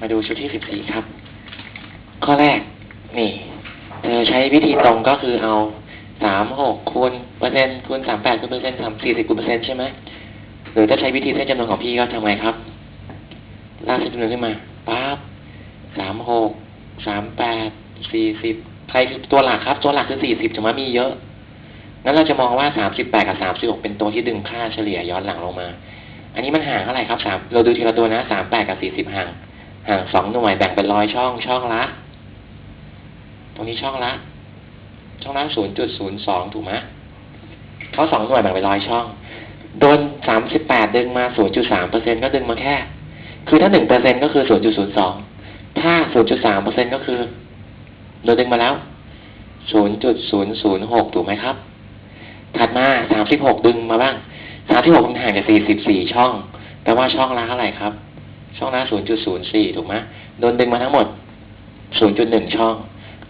มาดูชุดที่สิบสี่ครับ ข้อแรก นี่เธอใช้วิธีตรงก็คือเอาสามหกคูณเปอร์เซ็นต์คูณสามแปดคูณเปอร์เซ็นต์สามสี่สิบคูณเปอร์เซ็นต์ใช่ไหมหรือถ้าใช้วิธีเส้นจำนวนของพี่ก็ทำไงครับลากเส้นจำนวนขึ้นมาปั๊บสามหกสามแปดสี่สิบใครคือตัวหลักครับ ตัวหลักคือสี่สิบจะมามีเยอะงั้นเราจะมองว่าสามสิบแปดกับสามสิบหกเป็นตัวที่ดึงค่าเฉลี่ยย้อนหลังลงมา อันนี้มันห่างเท่าไหร่ครับสามเราดูทีละตัวนะสามแปดกับสี่สิบห่าง สองหน่วยแบ่งเป็นร้อยช่อง ช่องละ ตรงนี้ช่องละ ช่องละศูนย์จุดศูนย์สองถูกไหมเขาสองหน่วยแบ่งเป็นร้อยช่อง โดนสามสิบแปดดึงมาศูนย์จุดสามเปอร์เซ็นก็ดึงมาแค่ คือถ้าหนึ่งเปอร์เซ็นก็คือศูนย์จุดศูนย์สอง ถ้าศูนย์จุดสามเปอร์เซ็นก็คือ โดนดึงมาแล้วศูนย์จุดศูนย์ศูนย์หกถูกไหมครับ ถัดมาสามสิบหกดึงมาบ้างสามสิบหกมันห่างจากสี่สิบสี่ช่อง แต่ว่าช่องละเท่าไหร่ครับ ช่องละศูนย์จุดศูนย์สี่ถูกไหมโดนดึงมาทั้งหมดศูนย์จุดหนึ่งช่อง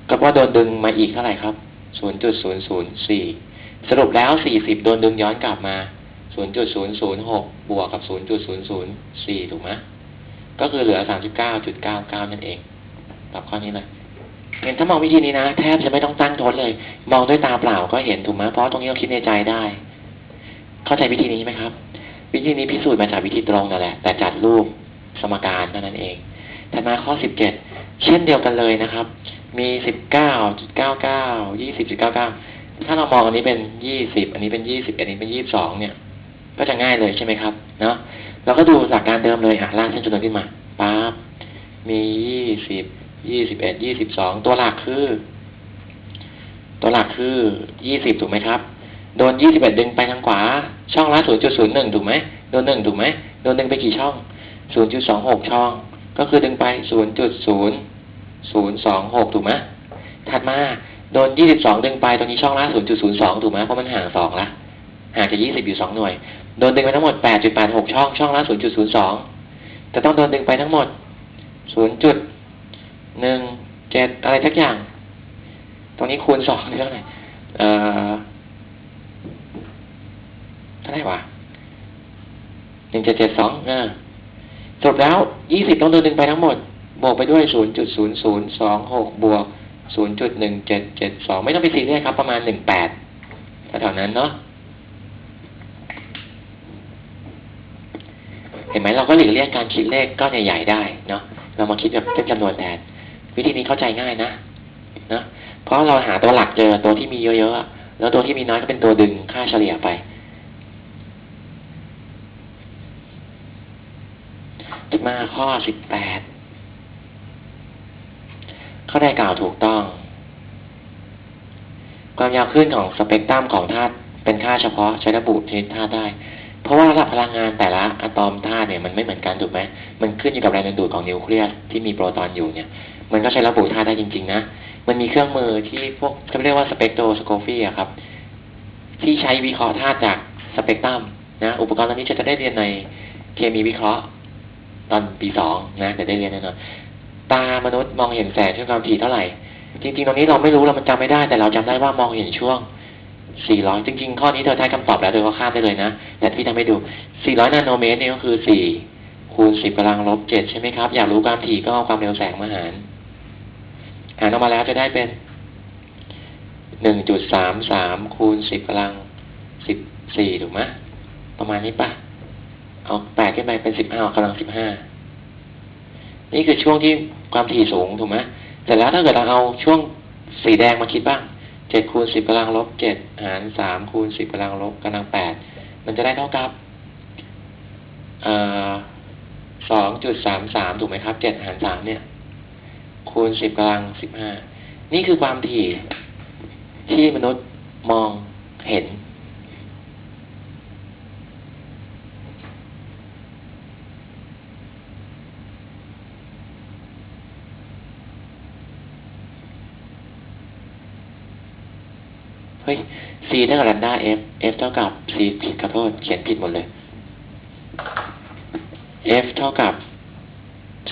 ก็ว่าโดนดึงมาอีกเท่าไหร่ครับศูนย์จุดศูนย์ศูนย์สี่สรุปแล้วสี่สิบโดนดึงย้อนกลับมาศูนย์จุดศูนย์ศูนย์หกบวกกับศูนย์จุดศูนย์ศูนย์สี่ถูกไหมก็คือเหลือสามสิบเก้าจุดเก้าเก้านั่นเองตอบข้อนี้เลยเห็นถ้ามองวิธีนี้นะ แทบจะไม่ต้องตั้งทดเลย มองด้วยตาเปล่าก็เห็นถูกไหมเพราะตรงนี้เราคิดในใจได้ เข้าใจวิธีนี้ไหมครับ วิธีนี้พิสูจน์มาจากวิธีตรงนั่นแหละ แต่จัดรูป สมการเท่านั้นเองถัดมาข้อสิบเจ็ดเช่นเดียวกันเลยนะครับ มีสิบเก้าจุดเก้าเก้ายี่สิบจุดเก้าเก้าถ้าเรามองอันนี้เป็นยี่สิบอันนี้เป็นยี่สิบอันนี้เป็นยี่สิบสองเนี่ย ก็จะง่ายเลยใช่ไหมครับ เนาะเราก็ดูหลักการเดิมเลยอะลากเส้นจำนวนขึ้นมาปั๊บมียี่สิบยี่สิบเอ็ดยี่สิบสองตัวหลักคือ ตัวหลักคือยี่สิบถูกไหมครับ โดนยี่สิบเอ็ดดึงไปทางขวา ช่องละศูนย์จุดศูนย์หนึ่งถูกไหมโดนหนึ่งถูกไหมโดนดึงไปกี่ช่อง ศูนย์จุดสองหกช่อง ก็คือดึงไปศูนย์จุดศูนย์ศูนย์สองหกถูกไหมถัดมาโดนยี่สิบสองดึงไปตรงนี้ช่องละศูนย์จุดศูนย์สองถูกไหมเพราะมันห่างสองละห่างจากยี่สิบอยู่สองหน่วย โดนดึงไปทั้งหมดแปดจุดแปดหกช่อง ช่องละศูนย์จุดศูนย์สองแต่ต้องโดนดึงไปทั้งหมดศูนย์จุดหนึ่งเจ็ดอะไรทักอย่าง ตรงนี้คูณสองเท่าไหร่เอ่อเท่าไหร่วะหนึ่งเจ็ดเจ็ดสองอ่า สรุปแล้วยี่สิบต้องโดนดึงไปทั้งหมด บวกไปด้วยศูนย์จุดศูนย์ศูนย์สองหกบวกศูนย์จุดหนึ่งเจ็ดเจ็ดสองไม่ต้องไปซีเรียสครับ ประมาณหนึ่งแปดแถวๆนั้นเนาะ เห็นไหมเราก็หลีกเลี่ยงการคิดเลขก้อนใหญ่ๆได้เนาะ เรามาคิดแบบเป็นจำนวนแทน วิธีนี้เข้าใจง่ายนะนะ เพราะเราหาตัวหลักเจอตัวที่มีเยอะๆ แล้วตัวที่มีน้อยก็เป็นตัวดึงค่าเฉลี่ยไป มาข้อสิบแปดข้อใดกล่าวถูกต้อง ความยาวขึ้นของสเปกตรัมของธาตุเป็นค่าเฉพาะใช้ระบุชนิดธาตุได้ เพราะว่าระดับพลังงานแต่ละอะตอมธาตุเนี่ยมันไม่เหมือนกันถูกไหมมันขึ้นอยู่กับแรงดึงดูดของนิวเคลียสที่มีโปรตอนอยู่เนี่ย มันก็ใช้ระบุธาตุได้จริง ๆ นะ มันมีเครื่องมือที่พวกเขาเรียกว่าสเปกโตสโคฟีอะครับ ที่ใช้วิเคราะห์ธาตุจากสเปกตรัมนะ อุปกรณ์เหล่านี้จะได้เรียนในเคมีวิเคราะห์ ตอนปีสองนะเดี๋ยวได้เรียนแน่นอนตามนุษย์มองเห็นแสงช่วงความถี่เท่าไหร่ จริง ๆ ตรงนี้เราไม่รู้เรามันจำไม่ได้ แต่เราจำได้ว่ามองเห็นช่วง 400 จริง ๆ ข้อนี้เธอได้คำตอบแล้วเธอก็ข้ามได้เลยนะแต่พี่ทำให้ดู 400 นาโนเมตรนี่ก็คือ 4 คูณ 10กำลังลบ 7 ใช่ไหมครับ อยากรู้ความถี่ก็เอาความเร็วแสงมาหาร หารออกมาแล้วจะได้เป็น 1.33 คูณ 10กำลัง 14 ถูกไหมประมาณนี้ปะ เอา8ขึ้นไปเป็น15กำลัง15นี่คือช่วงที่ความถี่สูงถูกไหมเสร็จแล้วถ้าเกิดเราเอาช่วงสีแดงมาคิดบ้างเจ็ดคูณสิบกำลังลบเจ็ดหารสามคูณสิบกำลังลบกำลังแปดมันจะได้เท่ากับสองจุดสามสามถูกไหมครับเจ็ดหารสามเนี่ย คูณสิบกำลังสิบห้านี่คือความถี่ที่มนุษย์มองเห็น เฮ้ย c เท่ากับ lambda f f เท่ากับ c ผิดขอโทษเขียนผิดหมดเลย f เท่ากับ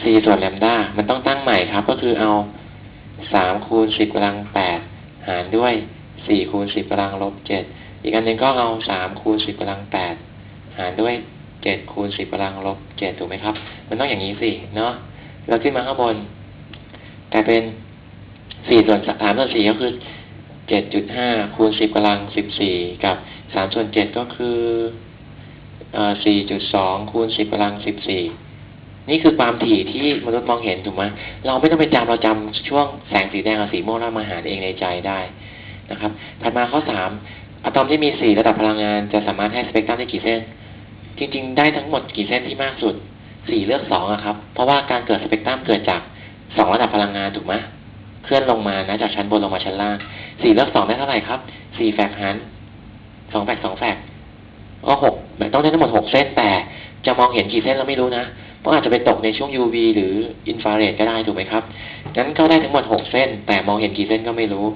c ส่วน lambda มันต้องตั้งใหม่ครับ ก็คือเอาสามคูณสิบกำลังแปดหารด้วยสี่คูณสิบกำลังลบเจ็ดอีกอันหนึ่งก็เอาสามคูณสิบกำลังแปดหารด้วยเจ็ดคูณสิบกำลังลบเจ็ดถูกไหมครับ มันต้องอย่างนี้สิเนาะแล้วขึ้นมาข้างบนกลายเป็นสี่ส่วนสามส่วนสี่ก็คือ เจ็ดจุดห้าคูณสิบกำลังสิบสี่กับสามส่วนเจ็ดก็คือสี่จุดสองคูณสิบกำลังสิบสี่นี่คือความถี่ที่มนุษย์มองเห็นถูกไหมเราไม่ต้องไปจำเราจำช่วงแสงสีแดงกับสีม่วงแล้วมาหารเองในใจได้นะครับ ถัดมาข้อสามอะตอมที่มีสี่ระดับพลังงานจะสามารถให้สเปกตรัมได้กี่เส้น จริง ๆ ได้ทั้งหมดกี่เส้นที่มากสุดสี่เลือกสองอะครับ เพราะว่าการเกิดสเปกตรัมเกิดจากสองระดับพลังงานถูกไหม เคลื่อนลงมานะ จากชั้นบนลงมาชั้นล่างสี่เลือกสองได้เท่าไหร่ครับสี่แฝกหารสองแฝกสองแฝกก็หกแบบต้องได้ทั้งหมดหกเส้นแต่จะมองเห็นกี่เส้นเราไม่รู้นะ เพราะอาจจะไปตกในช่วง UV หรืออินฟราเรดก็ได้ถูกไหมครับ งั้นก็ได้ทั้งหมดหกเส้น แต่มองเห็นกี่เส้นก็ไม่รู้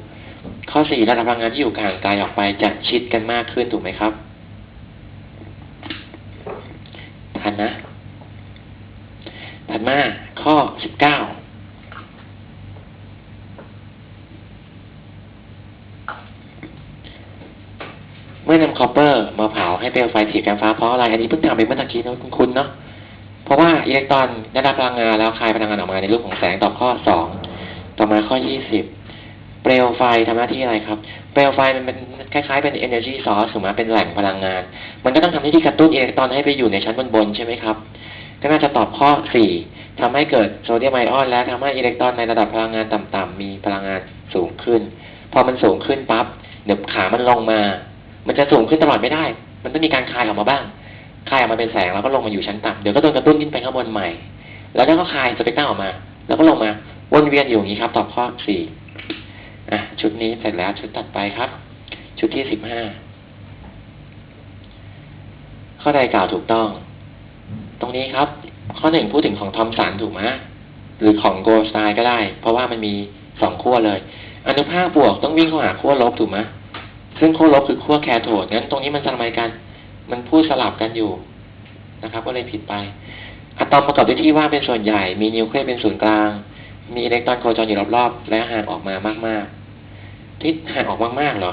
ข้อสี่ระดับพลังงานที่อยู่ห่างไกลออกไปจะชิดกันมากขึ้นถูกไหมครับ ทันนะ ถัดมาข้อสิบเก้า เมื่อนำคอปเปอร์มาเผาให้เปลวไฟถีบกันฟ้าเพราะอะไร อันนี้เพิ่งทำไปเมื่อตะกี้นะคุณคุณเนาะ เพราะว่าอิเล็กตรอนได้รับพลังงานแล้วคายพลังงานออกมาในรูปของแสงต่อข้อสองต่อมาข้อยี่สิบเปลวไฟทำหน้าที่อะไรครับ เปลวไฟมันเป็นคล้ายๆเป็น energy source ถูกไหมเป็นแหล่งพลังงาน มันก็ต้องทำหน้าที่กระตุ้นอิเล็กตรอนให้ไปอยู่ในชั้นบนๆใช่ไหมครับ ก็น่าจะตอบข้อสี่ทำให้เกิดโซเดียมไอออน และทำให้อิเล็กตรอนในระดับพลังงานต่ำๆมีพลังงานสูงขึ้น พอมันสูงขึ้นปั๊บเดี๋ยวขามันลงมา มันจะสูงขึ้นตลอดไม่ได้ มันต้องมีการคายออกมาบ้าง คายออกมาเป็นแสงแล้วก็ลงมาอยู่ชั้นต่ำเดี๋ยวก็โดนกระตุ้นขึ้นไปข้างบนใหม่ แล้วก็คายสเปกตรัมออกมา แล้วก็ลงมาวนเวียนอยู่อย่างนี้ครับ ตอบข้อสี่อะชุดนี้เสร็จแล้วชุดตัดไปครับ ชุดที่สิบห้าข้อใดกล่าวถูกต้อง ตรงนี้ครับ ข้อหนึ่งพูดถึงของทอมสันถูกไหมหรือของโกลสไตน์ก็ได้ เพราะว่ามันมีสองขั้วเลย อนุภาคบวกต้องวิ่งเข้าหาขั้วลบถูกไหม ซึ่งขั้วลบคือขั้วแคโทดงั้นตรงนี้มันสลับกัน มันพูดสลับกันอยู่นะครับ ก็เลยผิดไป อะตอมประกอบด้วยที่ว่างเป็นส่วนใหญ่ มีนิวเคลียสเป็นศูนย์กลาง มีอิเล็กตรอนโคจรอยู่รอบๆ และห่างออกมามากๆ ที่ห่างออกมากๆเหรอ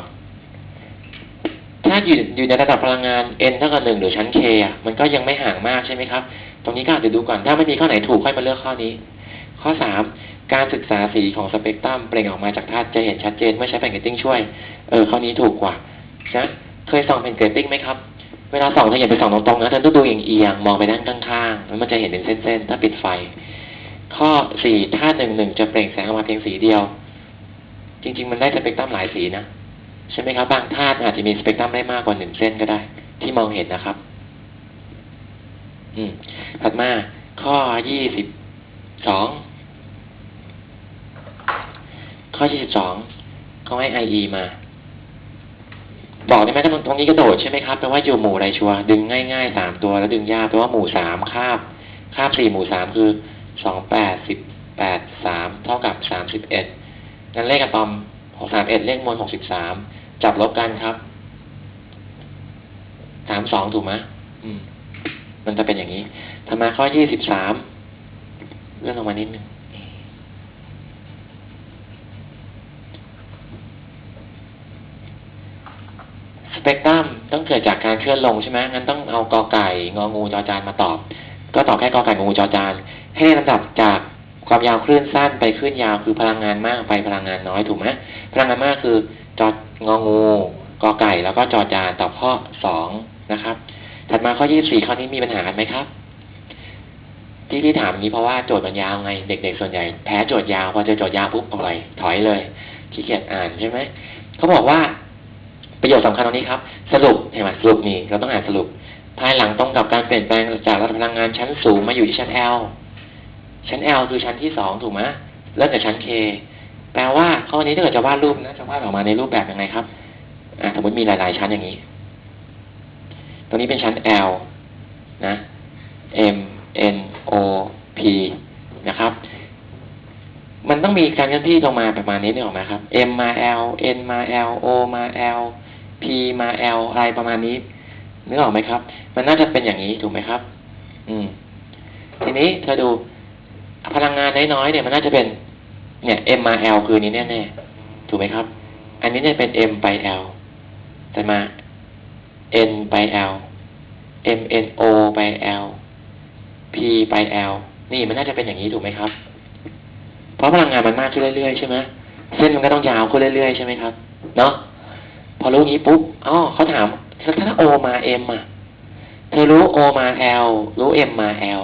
ถ้าอยู่อยู่ในระดับพลังงาน n เท่ากับหนึ่งหรือชั้น k อะมันก็ยังไม่ห่างมากใช่ไหมครับ ตรงนี้ก็อาจจะดูก่อน ถ้าไม่มีข้อไหนถูกค่อยมาเลือกข้อนี้ ข้อสาม การศึกษาสีของสเปกตรัมเปล่งออกมาจากธาตุจะเห็นชัดเจนเมื่อใช้แผ่นเกรตติ้งช่วย เออข้อนี้ถูกกว่านะเคยส่องแผ่นเกรตติ้งไหมครับ เวลาส่องถ้าอย่าไปส่องตรงๆนะท่านต้องดูเอียงๆมองไปด้านข้างๆแล้วมันจะเห็นเป็นเส้นๆ ถ้าปิดไฟ ข้อสี่ธาตุหนึ่งหนึ่งจะเปล่งแสงออกมาเพียงสีเดียว จริง ๆ มันได้สเปกตรัมหลายสีนะใช่ไหมครับบางธาตุอาจจะมีสเปกตรัมได้มากกว่าหนึ่งเส้นก็ได้ ที่มองเห็นนะครับ อืมถัดมาข้อยี่สิบสอง ข้อที่สิบสองเขาให้ IE มา บอกได้ไหมถ้าตรงนี้กระโดดใช่ไหมครับแปลว่าอยู่หมู่ไรชัวดึงง่ายๆสามตัวแล้วดึงยากแปลว่าหมู่สามคาบคาบสี่หมู่สามคือสองแปดสิบแปดสามเท่ากับสามสิบเอ็ดงั้นเลขอะตอมหกสามเอ็ดเลขมวลหกสิบสามจับลบกันครับสามสองถูกไหมอืมมันจะเป็นอย่างนี้ทำมาข้อยี่สิบสามเลื่อนลงมานิดนึง สเปกตรัมต้องเกิดจากการเคลื่อนลงใช่ไหมงั้นต้องเอากอไก่งองูจอจานมาตอบ ก็ตอบแค่กอไก่งองูจอจาน ให้ลำดับจากความยาวคลื่นสั้นไปคลื่นยาวคือพลังงานมากไปพลังงานน้อยถูกไหมพลังงานมากคือจององูกอไก่แล้วก็จอจานตอบข้อสองนะครับ ถัดมาข้อยี่สี่ข้อนี้มีปัญหากันไหมครับ ที่ที่ถามนี้เพราะว่าโจทย์มันยาวไงเด็ก ๆ ส่วนใหญ่แพ้โจทย์ยาวพอเจอโจทย์ยาวปุ๊บปล่อยถอยเลยขี้เกียจอ่านใช่ไหมเขาบอกว่า ประโยชน์สำคัญตรงนี้ครับ สรุปเห็นไหมสรุปนี่เราต้องอ่านสรุป ภายหลังตรงกับการเปลี่ยนแปลงจากระดับพลังงานชั้นสูงมาอยู่ที่ชั้น L ชั้น L คือชั้นที่สองถูกไหมเริ่มจากชั้น K แปลว่าข้อนี้ถ้าเกิดจะวาดรูปนะจะวาดออกมาในรูปแบบยังไงครับอ่าสมมติมีหลาย ๆ ชั้นอย่างนี้ ตรงนี้เป็นชั้น L นะ M N O P นะครับมันต้องมีการเคลื่อนที่ลงมาประมาณนี้นึกออกไหมครับ M มา L N มา L O มา L P มา L อะไรประมาณนี้นึกออกไหมครับ มันน่าจะเป็นอย่างนี้ถูกไหมครับ อืม ทีนี้เธอดูพลังงานน้อยๆเนี่ยมันน่าจะเป็น เนี่ย M มา L คือนี้แน่ๆถูกไหมครับ อันนี้เนี่ยเป็น M ไป L แต่มา N ไป L M N O ไป L P ไป L นี่มันน่าจะเป็นอย่างนี้ถูกไหมครับ เพราะพลังงานมันมากขึ้นเรื่อยๆใช่ไหมเส้นมันก็ต้องยาวขึ้นเรื่อยๆใช่ไหมครับ เนาะ พอรู้งี้ปุ๊บอ๋อเขาถามถ้าโอมาเอ็มอะเธอรู้โอมาแอลรู้เอ็มมาแอล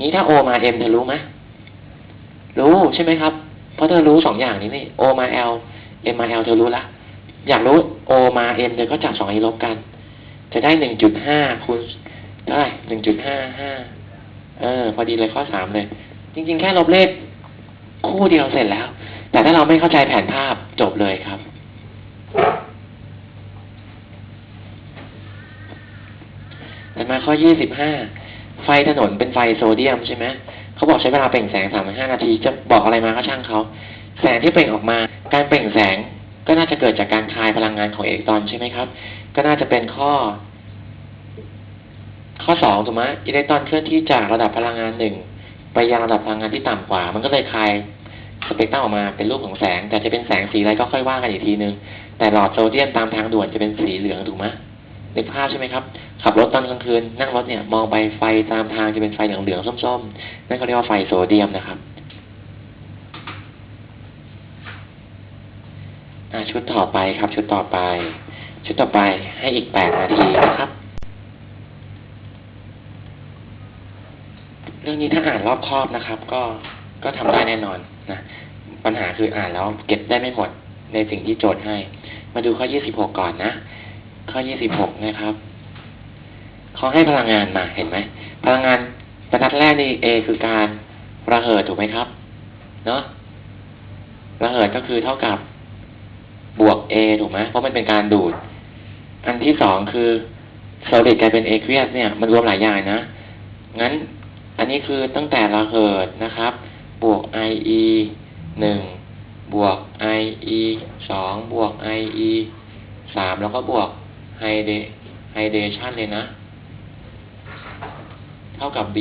นี้ถ้าโอมาเอ็มเธอรู้ไหมรู้ใช่ไหมครับ เพราะเธอรู้สองอย่างนี้นี่โอมาแอลเอ็มมาแอลเธอรู้ละอยากรู้โอมาเอ็มเธอก็จับสองนี้ลบกัน จะได้หนึ่งจุดห้าคูณเท่าไหร่หนึ่งจุดห้าห้าเออ พอดีเลยข้อสามเลย จริง ๆ แค่ลบเลขคู่เดียวเสร็จแล้ว แต่ถ้าเราไม่เข้าใจแผนภาพจบเลยครับ ถัดมาข้อ25ไฟถนนเป็นไฟโซเดียมใช่ไหมเขาบอกใช้เวลาเปล่งแสง35นาทีจะบอกอะไรมาก็ช่างเขา แสงที่เปล่งออกมา การเปล่งแสงก็น่าจะเกิดจากการคายพลังงานของอิเล็กตรอนใช่ไหมครับ ก็น่าจะเป็นข้อ ข้อสองถูกไหมอิเล็กตรอนเคลื่อนที่จากระดับพลังงานหนึ่งไปยังระดับพลังงานที่ต่ำกว่า มันก็เลยคายสเปกตรัมออกมาเป็นรูปของแสง แต่จะเป็นแสงสีอะไรก็ค่อยว่ากันอีกทีนึง แต่หลอดโซเดียมตามทางด่วนจะเป็นสีเหลืองถูกไหมนึกภาพใช่ไหมครับ ขับรถตอนกลางคืน นั่งรถเนี่ย มองไปไฟตามทางจะเป็นไฟเหลืองๆส้มๆ นั่นเขาเรียกว่าไฟโซเดียมนะครับชุดต่อไปครับ ชุดต่อไป ชุดต่อไปให้อีกแปดนาทีนะครับ เรื่องนี้ถ้าอ่านรอบคอบนะครับ ก็ก็ทำได้แน่นอนนะปัญหาคืออ่านแล้วเก็บได้ไม่หมด ในสิ่งที่โจทย์ให้ มาดูข้อ 26 ก่อนนะ ข้อ 26 นะครับเขาให้พลังงานมาเห็นไหมพลังงานบรรทัดแรกนี่ A คือการระเหิดถูกไหมครับ เนาะระเหิดก็คือเท่ากับบวก A ถูกไหมเพราะมันเป็นการดูด อันที่สองคือ solid กลายเป็น aqueous เนี่ย มันรวมหลายอย่างนะ งั้นอันนี้คือตั้งแต่ระเหิดนะครับ บวก IE หนึ่ง บวก IE สองบวก IE สามแล้วก็บวก hydration เลยนะ เท่ากับ B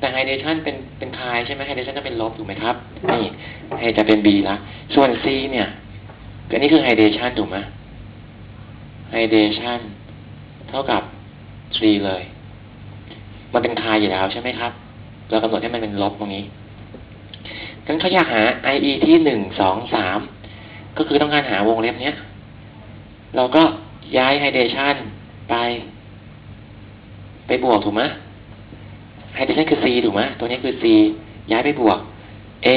แต่ hydration เป็นเป็นคายใช่ไหม hydration จะเป็นลบถูกไหมครับนี่ H จะเป็น B ละส่วน C เนี่ยอันนี้คือ hydration ถูกไหม hydration เท่ากับ C เลย มันเป็นคายอยู่แล้วใช่ไหมครับ เรากำหนดให้มันเป็นลบตรงนี้ งั้นเขาอยากหา IE ที่หนึ่งสองสามก็คือต้องการหาวงเล็บเนี้ย เราก็ย้าย hydration ไป ไปบวกถูกไหม hydration คือ C ถูกไหมตัวนี้คือ C ย้ายไปบวก A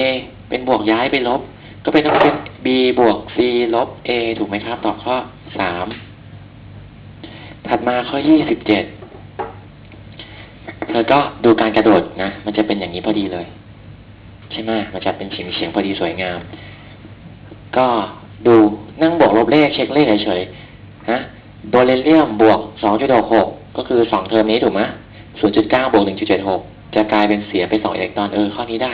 เป็นบวกย้ายไปลบ ก็เป็นต้องเป็น B บวก C ลบ A ถูกไหมครับ ตอบข้อสามถัดมาข้อยี่สิบเจ็ดเธอก็ดูการกระโดดนะ มันจะเป็นอย่างนี้พอดีเลย ใช่ไหมมันจะเป็นเฉียงเฉียงๆพอดีสวยงาม ก็ดูนั่งบวกลบเลขเช็คเลขเฉยๆนะโดเรเลียมบวกสองจุดหกก็คือสองเทอมนี้ถูกไหมศูนย์จุดเก้าบวกหนึ่งจุดเจ็ดหกจะกลายเป็นเสียไปสองอิเล็กตรอนเออข้อนี้ได้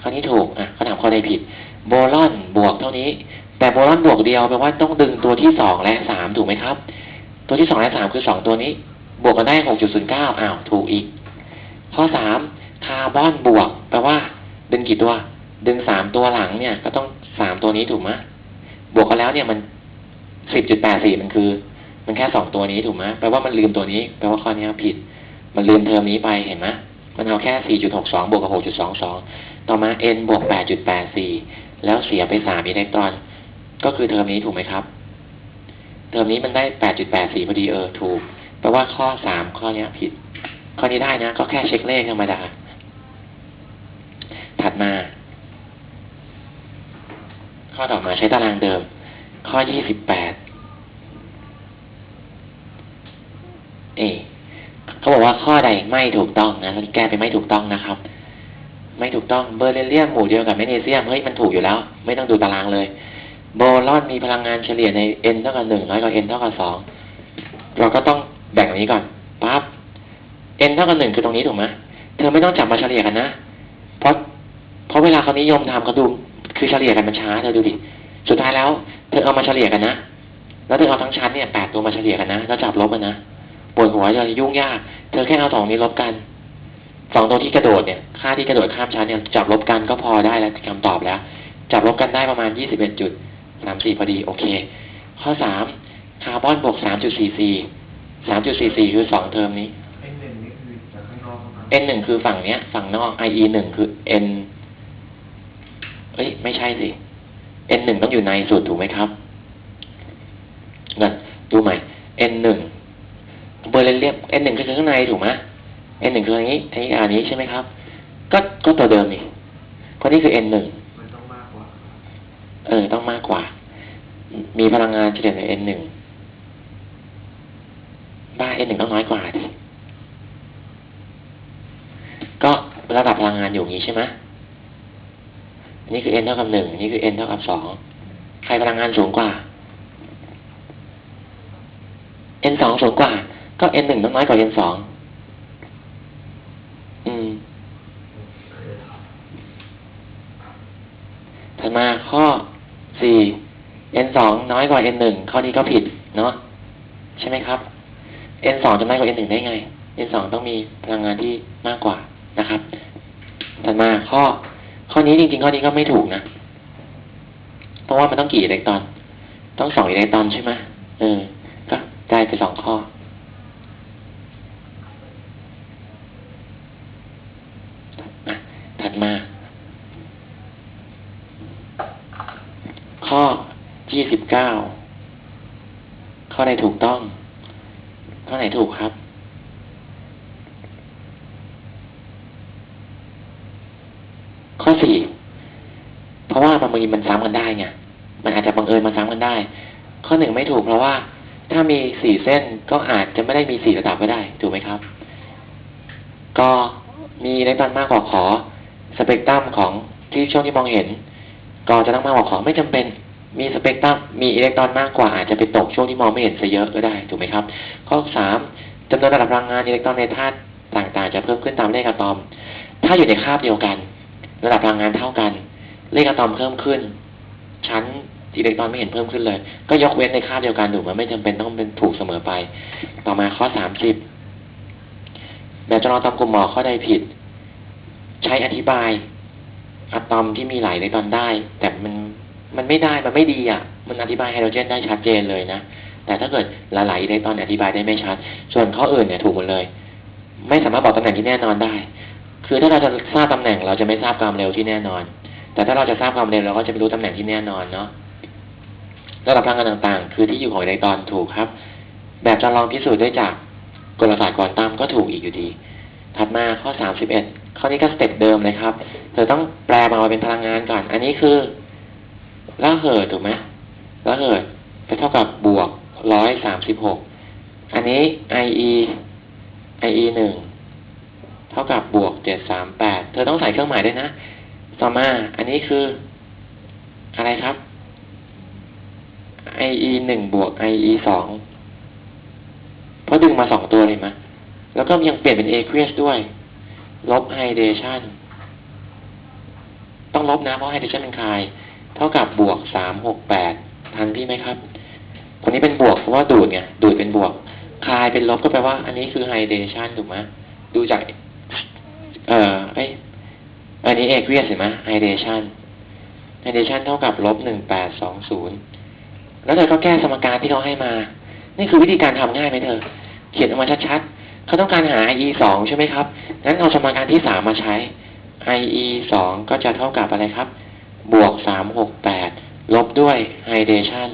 ข้อนี้ถูกอะเขาถามข้อใดผิด โบลอนบวกเท่านี้ แต่โบลอนบวกเดียวแปลว่าต้องดึงตัวที่สองและสามถูกไหมครับ ตัวที่สองและสามคือสองตัวนี้ บวกกันได้หกจุดศูนย์เก้าอ้าวถูกอีก ข้อสามคาร์บอนบวกแปลว่า ดึงกี่ตัว ดึงสามตัวหลังเนี่ย ก็ต้องสามตัวนี้ถูกไหมบวกกันแล้วเนี่ยมันสิบจุดแปดสี่มันคือ มันแค่สองตัวนี้ถูกไหมแปลว่ามันลืมตัวนี้แปลว่าข้อนี้ผิด มันลืมเทอมนี้ไปเห็นไหมมันเอาแค่สี่จุดหกสองบวกกับหกจุดสองสองต่อมา n บวกแปดจุดแปดสี่แล้วเสียไปสามอิเล็กตรอน ก็คือเทอมนี้ถูกไหมครับ เทอมนี้มันได้แปดจุดแปดสี่พอดีเออถูกแปลว่าข้อสามข้อนี้ผิด ข้อนี้ได้นะ ก็แค่เช็คเลขธรรมดา มา ข้อต่อมาใช้ตารางเดิม ข้อยี่สิบแปดเอเขาบอกว่าข้อใดไม่ถูกต้องนะเราแก้ไปไม่ถูกต้องนะครับ ไม่ถูกต้องเบอร์เรเลียมหมู่เดียวกับแมกนีเซียมเฮ้ยมันถูกอยู่แล้ว ไม่ต้องดูตารางเลยโบลอนมีพลังงานเฉลี่ยใน n เท่ากับหนึ่งน้อยกว่า n เท่ากับสองเราก็ต้องแบ่งอย่างนี้ก่อนปั๊บ n เท่ากับหนึ่งคือตรงนี้ถูกไหมเธอไม่ต้องจับมาเฉลี่ยกันนะ เพราะเวลาเขานิยมทำเขาดู คือเฉลี่ยกันมันช้าเธอดูดิ สุดท้ายแล้ว เธอเอามาเฉลี่ยกันนะ แล้วเธอเอาทั้งชั้นเนี่ยแปดตัวมาเฉลี่ยกันนะ แล้วจับลบมันนะ ปวดหัวจะยุ่งยาก เธอแค่เอาสองนี้ลบกัน สองตัวที่กระโดดเนี่ย ค่าที่กระโดดข้ามชั้นเนี่ยจับลบกันก็พอได้แล้วคำตอบแล้ว จับลบกันได้ประมาณยี่สิบเอ็ดจุดสามสี่พอดี โอเค ข้อสามคาร์บอนบวกสามจุดสี่สี่สามจุดสี่สี่คือสองเทอมนี้ไอ้หนึ่งนี่คือจากข้างนอกเข้ามา n หนึ่งคือฝั่งเนี้ย ฝั่งนอก i e หนึ่งคือ n เอ้ยไม่ใช่สิ n หนึ่งต้องอยู่ในสุดถูกไหมครับงั้นดูใหม่ n หนึ่งเบอร์เรนเรียบ n หนึ่งคือข้างในถูกไหม n หนึ่งคืออันนี้อันนี้อันนี้ใช่ไหมครับ ก็ก็ตัวเดิมนี่เพราะนี่คือ n หนึ่งมันต้องมากกว่าเออต้องมากกว่า มีพลังงานเฉลี่ยใน n หนึ่งบ้า n หนึ่งต้องน้อยกว่าดิก็ระดับพลังงานอยู่อย่างนี้ใช่ไหมอั นนี้คือ n เท่ากับหนึ่งนนี้คือ n เท่ากับสองใครพลังงานสูงกว่า n สองสูงกว่า ก็ n หนึ่งต้องน้อยกว่า n สองอืมถัดมาข้อสี่ n สองน้อยกว่า n หนึ่งข้อนี้ก็ผิดเนาะใช่ไหมครับ n สองจะน้อยกว่า n หนึ่งได้ไง n สองต้องมีพลังงานที่มากกว่านะครับถัดมาข้อ ข้อนี้จริงๆข้อนี้ก็ไม่ถูกนะ เพราะว่ามันต้องกี่อิเล็กตรอน ต้องสองอิเล็กตรอนใช่ไหมเออ ก็ได้ไปสองข้อ ถัดมา ข้อยี่สิบเก้า ข้อไหนถูกต้อง ข้อไหนถูกครับ ข้อสี่เพราะว่าบางทีมันซ้ำกันได้ไงมันอาจจะบังเอิญมันซ้ำกันได้ ข้อหนึ่งไม่ถูกเพราะว่า ถ้ามีสี่เส้นก็อาจจะไม่ได้มีสี่ระดับก็ได้ถูกไหมครับ ก็มีอิเล็กตรอนมากกว่าขอสเปกตรัมของที่ช่วงที่มองเห็น ก็จะต้องมากกว่าขอไม่จำเป็นมีสเปกตรัมมีอิเล็กตรอนมากกว่าอาจจะไปตกช่วงที่มองไม่เห็นซะเยอะก็ได้ถูกไหมครับ ข้อสามจำนวนระดับพลังงานอิเล็กตรอนในธาตุต่างๆ จะเพิ่มขึ้นตามเลขอะตอม ถ้าอยู่ในคาบเดียวกัน ระดับพลังงานเท่ากัน เลขอะตอมเพิ่มขึ้น ชั้นอิเล็กตรอนไม่เห็นเพิ่มขึ้นเลย ก็ยกเว้นในค่าเดียวกันถูกไหมไม่จำเป็นต้องเป็นถูกเสมอไป ต่อมาข้อสามสิบแบบจำลองตามกลุ่มหมอข้อใดผิด ใช้อธิบายอะตอมที่มีหลายอิเล็กตรอนได้ แต่มันมันไม่ได้มันไม่ดีอะ มันอธิบายไฮโดรเจนได้ชัดเจนเลยนะแต่ถ้าเกิดหลายๆอิเล็กตรอนอธิบายได้ไม่ชัด ส่วนข้ออื่นเนี่ยถูกหมดเลย ไม่สามารถบอกตำแหน่งที่แน่นอนได้ คือถ้าเราจะทราบตำแหน่งเราจะไม่ทราบความเร็วที่แน่นอน แต่ถ้าเราจะทราบความเร็วเราก็จะไม่รู้ตำแหน่งที่แน่นอนเนาะระดับพลังงานต่างๆ คือที่อยู่ของอิเล็กตรอนถูกครับ แบบจำลองพิสูจน์ด้วยจากกลศาสตร์ควอนตัมก็ถูกอีกอยู่ดี ถัดมาข้อ 31 ข้อนี้ก็สเต็ปเดิมเลยครับ เธอต้องแปลมาเป็นพลังงานก่อน อันนี้คือละเหิดถูกไหมละเหิดไปเท่ากับบวก136อันนี้ IE IE หนึ่ง เท่ากับบวก738เธอต้องใส่เครื่องหมายด้วยนะ ต่อมาอันนี้คือ อะไรครับ IE หนึ่งบวก IE สองเพราะดึงมาสองตัวเลยมะ แล้วก็ยังเปลี่ยนเป็น aqueous ด้วย ลบ hydration ต้องลบนะ เพราะ hydration เป็นคาย เท่ากับบวกสามหกแปดทันพี่ไหมครับ คนนี้เป็นบวกเพราะว่าดูดไง ดูดเป็นบวก คายเป็นลบก็แปลว่า อันนี้คือ hydration ถูกไหมดูจาก เอ่อไออันนี้ aqueous เห็นไหม hydration hydration เท่ากับลบหนึ่งแปดสองศูนย์แล้วเธอก็แก้สมการที่เขาให้มา นี่คือวิธีการทำง่ายไหมเธอ เขียนออกมาชัดๆเขาต้องการหา IE สองใช่ไหมครับงั้นเอาสมการที่สามมาใช้ IE สองก็จะเท่ากับอะไรครับ บวกสามหกแปดลบด้วย hydration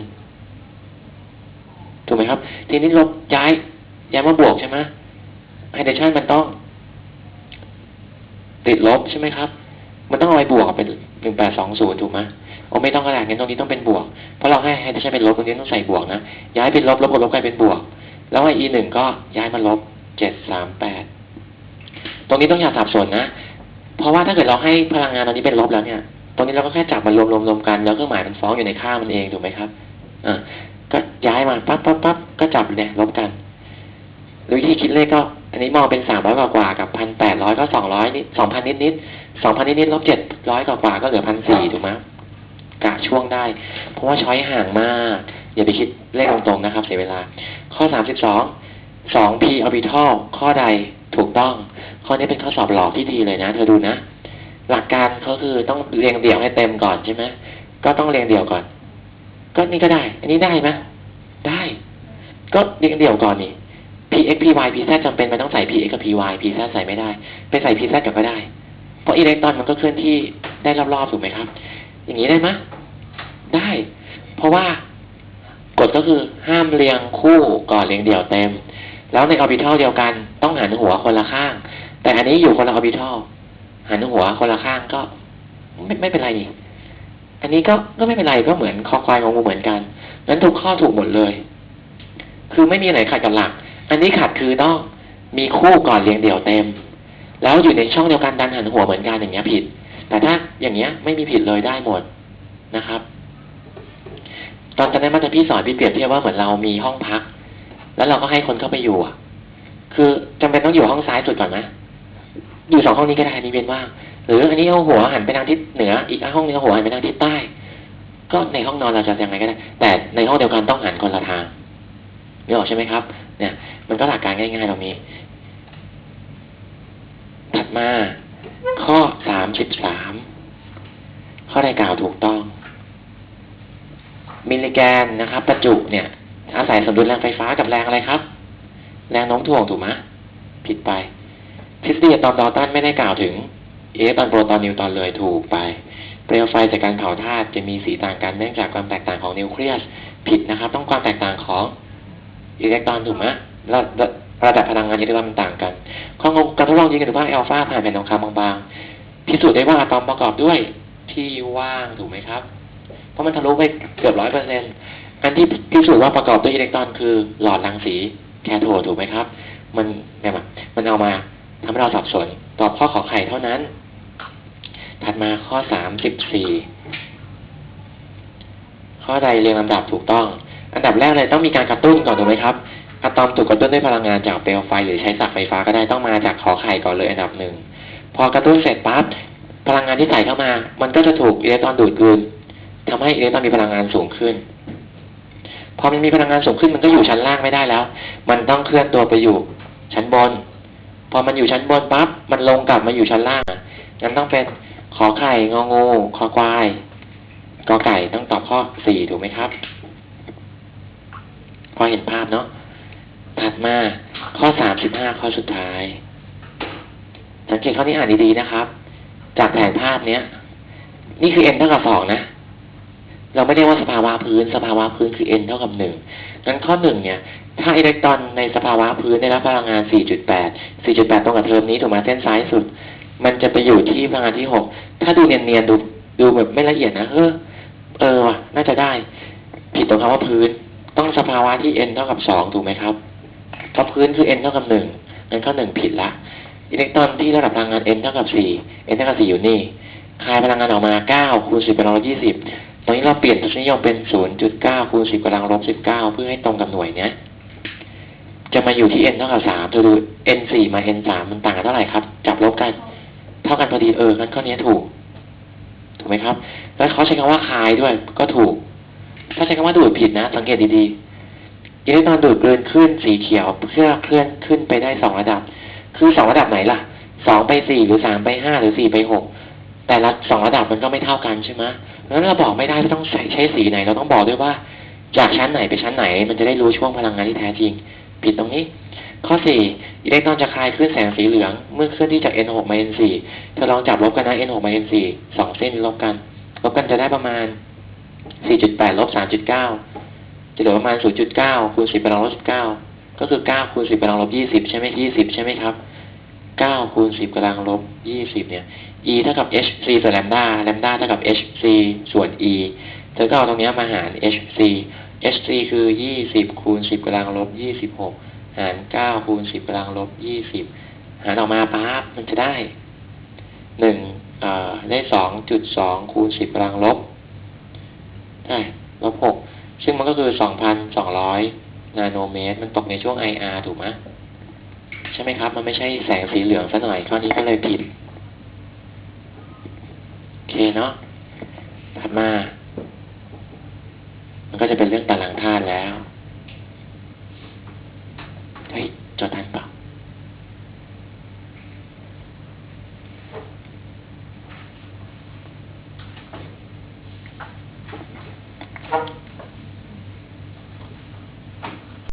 ถูกไหมครับ ทีนี้ลบย้ายย้ายมาบวกใช่ไหม hydration มันต้อง ติดลบใช่ไหมครับ มันต้องเอาไปบวกเป็นหนึ่งแปดสองศูนย์ถูกไหมโอ้ไม่ต้องกระดาษงั้นตรงนี้ต้องเป็นบวก เพราะเราให้ให้ใช้เป็นลบตรงนี้ต้องใส่บวกนะ ย้ายเป็นลบลบกับลบกลายเป็นบวก แล้วไอ้ e หนึ่งก็ย้ายมาลบเจ็ดสามแปดตรงนี้ต้องอย่าสับสนนะ เพราะว่าถ้าเกิดเราให้พลังงานตรงนี้เป็นลบแล้วเนี่ย ตรงนี้เราก็แค่จับมันรวมรวมรวมกัน แล้วเครื่องหมายมันฟ้องอยู่ในค่ามันเองถูกไหมครับอ่าก็ย้ายมาปั๊บปั๊บปั๊บก็จับเนี่ยลบกัน หรือวิธีคิดเลขก็ อันนี้มองเป็นสามร้อยกว่ากว่ากับพันแปดร้อยก็สองร้อยนิดสองพันนิดนิดสองพันนิดนิดลบเจ็ดร้อยกว่ากว่าก็เหลือพันสี่ถูกไหมกะช่วงได้ เพราะว่าช้อยห่างมาก อย่าไปคิดเลขตรงๆนะครับ เสียเวลา ข้อสามสิบสองสอง p orbital ข้อใดถูกต้อง ข้อนี้เป็นข้อสอบหลอกที่ดีเลยนะ เธอดูนะ หลักการเขาคือต้องเรียงเดี่ยวให้เต็มก่อนใช่ไหมก็ต้องเรียงเดี่ยวก่อน ก็นี่ก็ได้ อันนี้ได้ไหมได้ ก็เรียงเดี่ยวก่อนนี่ px py pz จำเป็นมันต้องใส่ px กับ py pz ใส่ไม่ได้ ไปใส่ pz กับก็ได้ เพราะอิเล็กตรอนมันก็เคลื่อนที่ได้รอบๆถูกไหมครับ อย่างนี้ได้ไหมได้ เพราะว่ากฎก็คือห้ามเรียงคู่ก่อนเรียงเดี่ยวเต็ม แล้วในออร์บิทัลเดียวกันต้องหันหัวคนละข้าง แต่อันนี้อยู่คนละออร์บิทัลหันหัวคนละข้างก็ไม่ไม่เป็นไรนี่อันนี้ก็ก็ไม่เป็นไรก็เหมือนคอควายงองูเหมือนกันนั้นทุกข้อถูกหมดเลย คือไม่มีไหนขัดกับหลัก อันนี้ขัดคือต้องมีคู่ก่อนเรียงเดี่ยวเต็ม แล้วอยู่ในช่องเดียวกันดันหันหัวเหมือนกันอย่างเงี้ยผิด แต่ถ้าอย่างเงี้ยไม่มีผิดเลยได้หมดนะครับ ตอนตอนนั้นมัจะพี่สอนพี่เปรียบเทียบว่าเหมือนเรามีห้องพัก แล้วเราก็ให้คนเข้าไปอยู่อะคือจำเป็นต้องอยู่ห้องซ้ายสุดก่อนนะอยู่สองห้องนี้ก็ได้นี่เป็นว่างหรืออันนี้เอาหัวหันไปทางทิศเหนือ อีกห้องนึงเอาหัวหันไปทางทิศใต้ ก็ในห้องนอนเราจะยังไงก็ได้ แต่ในห้องเดียวกันต้องหันคนละทางนี่ออกใช่ไหมครับ เนี่ย มันก็หลักการง่ายๆตรงนี้ถัดมา ข้อสามสิบสาม ข้อใดกล่าวถูกต้อง มิลลิแกนนะครับ ประจุเนี่ย อาศัยสมดุลแรงไฟฟ้ากับแรงอะไรครับ แรงโน้มถ่วงถูกไหมผิดไป ทฤษฎีอะตอมดอลตันไม่ได้กล่าวถึงอิเล็กตรอนโปรตอนนิวตอนเลยถูกไป เปลวไฟจากการเผาธาตุจะมีสีต่างกันเนื่องจากความแตกต่างของนิวเคลียส ผิดนะครับ ต้องความแตกต่างของ อิเล็กตรอนถูกไหมระระระดับพลังงานอิเล็กตรอนมันต่างกันข้องการทดลองยิงกันดูว่าอัลฟาผ่านแผ่นทองคำบางๆพิสูจน์ได้ว่าอะตอมประกอบด้วยที่ว่างถูกไหมครับ เพราะมันทะลุไปเกือบร้อยเปอร์เซ็นต์อันที่พิสูจน์ว่าประกอบด้วยอิเล็กตรอนคือหลอดรังสีแคโทดถูกไหมครับ มันเนี่ยมันมันเอามาทำให้เราสับสนตอบข้อขอไข่เท่านั้น ถัดมาข้อสามสิบสี่ข้อใดเรียงลำดับถูกต้อง อันดับแรกเลยต้องมีการกระตุ้นก่อนถูกไหมครับอะตอมถูกกระตุ้นด้วยพลังงานจากเปลวไฟ หรือใช้สักไฟฟ้าก็ได้ต้องมาจากขอไข่ก่อนเลยอันดับหนึ่งพอกระตุ้นเสร็จปั๊บพลังงานที่ใส่เข้ามา มันก็จะถูกอิเล็กตรอนดูดกลืนทำให้อิเล็กตรอนมีพลังงานสูงขึ้น พอมันมีพลังงานสูงขึ้นมันก็อยู่ชั้นล่างไม่ได้แล้ว มันต้องเคลื่อนตัวไปอยู่ชั้นบน พอมันอยู่ชั้นบนปั๊บมันลงกลับมาอยู่ชั้นล่างงั้นต้องเป็นขอไข่งองูคอควายกอไก่ต้องตอบข้อสี่ถูกไหมครับ พอเห็นภาพเนาะถัดมาข้อสามสิบห้าข้อสุดท้าย สังเกตข้อนี้อ่านดีๆนะครับ จากแผนภาพเนี้ย นี่คือ n เท่ากับสองนะ เราไม่ได้ว่าสภาวะพื้น สภาวะพื้นคือ n เท่ากับหนึ่งงั้นข้อหนึ่งเนี่ย ถ้าอิเล็กตรอนในสภาวะพื้นได้รับพลังงาน 4.8 4.8 ตรงกับเทอมนี้ถูกไหมเส้นซ้ายสุด มันจะไปอยู่ที่พลังงานที่6ถ้าดูเนียนๆดูดูแบบไม่ละเอียดนะเออเออว่ะน่าจะได้ ผิดตรงคำว่าพื้น ต้องสภาวะที่ n เท่ากับ2ถูกไหมครับเพราะพื้นคือ n เท่ากับ1งั้นข้อหนึ่งผิดละอิเล็กตรอนที่ระดับพลังงาน n เท่ากับ4 n เท่ากับ4อยู่นี่คายพลังงานออกมา9คูณ10เป็นร้อยยี่สิบตรงนี้เราเปลี่ยนทศนิยมเป็น0.9คูณ10กำลังลบ19เพื่อให้ตรงกับหน่วยเนี้ยจะมาอยู่ที่ n เท่ากับ3เธอดู n 4มา n 3มันต่างกันเท่าไหร่ครับ จับลบกัน เท่ากันพอดีเอองั้นข้อนี้ถูก ถูกไหมครับ แล้วเขาใช้คำว่าคายด้วยก็ถูก ถ้าใช้คำว่าดูดผิดนะ สังเกตดีๆอิเล็กตรอนดูดกลืนขึ้นสีเขียวเพื่อเคลื่อนขึ้นไปได้สองระดับ คือสองระดับไหนล่ะสองไปสี่หรือสามไปห้าหรือสี่ไปหกแต่ละสองระดับมันก็ไม่เท่ากันใช่ไหมแล้วเราบอกไม่ได้ต้องใช้ใช้สีไหน เราต้องบอกด้วยว่า จากชั้นไหนไปชั้นไหน มันจะได้รู้ช่วงพลังงานที่แท้จริง ผิดตรงนี้ ข้อสี่อิเล็กตรอนจะคลายคลื่นแสงสีเหลือง เมื่อเคลื่อนที่จาก n6 มา n4 เธอลองจับลบกันนะ n6 มา n4 สองเส้นลบกัน ลบกันจะได้ประมาณ 4.8ลบ3.9 จะเหลือประมาณ 0.9คูณ10กำลังลบ19 ก็คือ 9 คูณ 10กำลังลบ20 ใช่ไหม20 ใช่ไหมครับ 9 คูณ 10กำลังลบ 20 เนี่ย e เท่ากับ h c ส่วนแลมดาแลมดาเท่ากับ h c ส่วน e เธอก็เอาตรงนี้มาหาร h c h c คือ 20 คูณ 10กำลังลบ 26 หาร 9 คูณ 10กำลังลบ 20 หารออกมาปั๊บมันจะได้1เอ่อได้ 2.2 คูณ 10กำลังลบ ได้ลบ6ซึ่งมันก็คือ2,200นาโนเมตร มันตกในช่วง IR ถูกไหมใช่ไหมครับ มันไม่ใช่แสงสีเหลืองซะหน่อยข้อนี้ก็เลยผิด โอเคเนาะถัดมา มันก็จะเป็นเรื่องตารางธาตุแล้ว เฮ้ย จดทันปะ